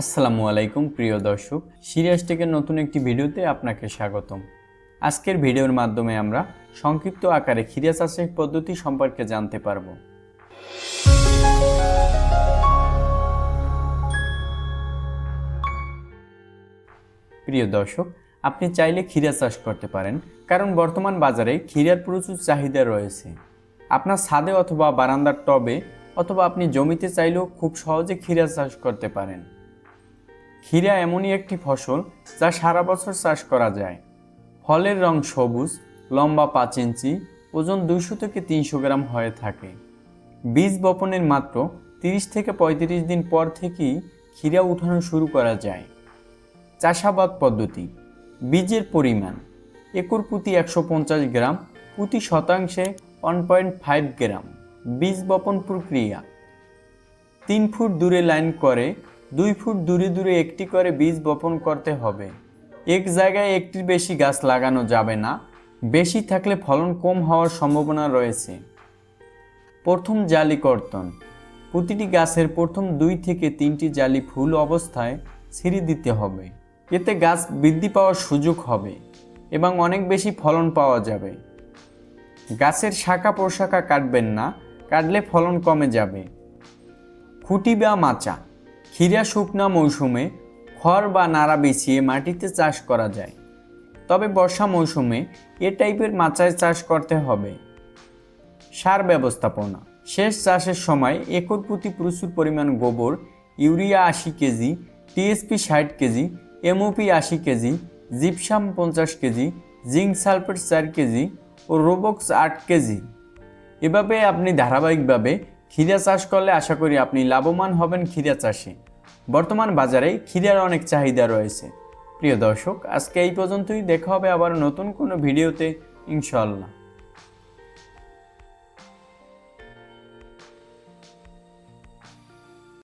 আসসালামু আলাইকুম, প্রিয় দর্শক। সিরিয়াস টেকের নতুন একটি ভিডিওতে আপনাকে স্বাগতম। আজকের ভিডিওর মাধ্যমে আমরা সংক্ষিপ্ত আকারে খিরিয়া চাষের পদ্ধতি সম্পর্কে জানতে পারব। প্রিয় দর্শক, আপনি চাইলে খিরা চাষ করতে পারেন, কারণ বর্তমান বাজারে খিরার প্রচুর চাহিদা রয়েছে। আপনার ছাদে অথবা বারান্দার টবে অথবা আপনি জমিতে চাইলেও খুব সহজে খিরা চাষ করতে পারেন। ক্ষীরা এমনই একটি ফসল যা সারা বছর চাষ করা যায়। ফলের রং সবুজ, লম্বা পাঁচ ইঞ্চি, ওজন দুইশো থেকে তিনশো গ্রাম হয়ে থাকে। বীজ বপনের মাত্র তিরিশ থেকে পঁয়ত্রিশ দিন পর থেকেই ক্ষীরা উঠানো শুরু করা যায়। চাষাবাদ পদ্ধতি। বীজের পরিমাণ। একর প্রতি একশো পঞ্চাশ গ্রাম, প্রতি শতাংশে ওয়ান পয়েন্ট ফাইভ গ্রাম। বীজ বপন প্রক্রিয়া। তিন ফুট দূরে লাইন করে দুই ফুট দূরে দূরে একটি করে বীজ বপন করতে হবে। এক জায়গায় একটির বেশি গাছ লাগানো যাবে না, বেশি থাকলে ফলন কম হওয়ার সম্ভাবনা রয়েছে। প্রথম জালি কর্তন। প্রতিটি গাছের প্রথম দুই থেকে তিনটি জালি ফুল অবস্থায় ছিঁড়ে দিতে হবে। এতে গাছ বৃদ্ধি পাওয়ার সুযোগ হবে এবং অনেক বেশি ফলন পাওয়া যাবে। গাছের শাখা প্রশাখা কাটবেন না, কাটলে ফলন কমে যাবে। খুঁটি বা মাচা। ক্ষীরা শুকনা মৌসুমে খড় বা নাড়া বিছিয়ে মাটিতে চাষ করা যায়। তবে বর্ষা মৌসুমে এ টাইপের মাচায় চাষ করতে হবে। সার ব্যবস্থাপনা। শেষ চাষের সময় একর প্রতি প্রচুর পরিমাণ গোবর, ইউরিয়া আশি কেজি, টিএসপি ষাট কেজি, এমওপি আশি কেজি, জিপসাম পঞ্চাশ কেজি, জিঙ্ক সালফেট চার কেজি ও রোবক্স আট কেজি। এভাবে আপনি ধারাবাহিকভাবে ক্ষীরা চাষ করলে আশা করি আপনি লাভবান হবেন ক্ষীরা চাষে। বর্তমান বাজারে ক্ষীরার অনেক চাহিদা রয়েছে। প্রিয় দর্শক, আজকে এই পর্যন্তই। দেখা হবে আবার নতুন কোনো ভিডিওতে। ইনশাল্লাহ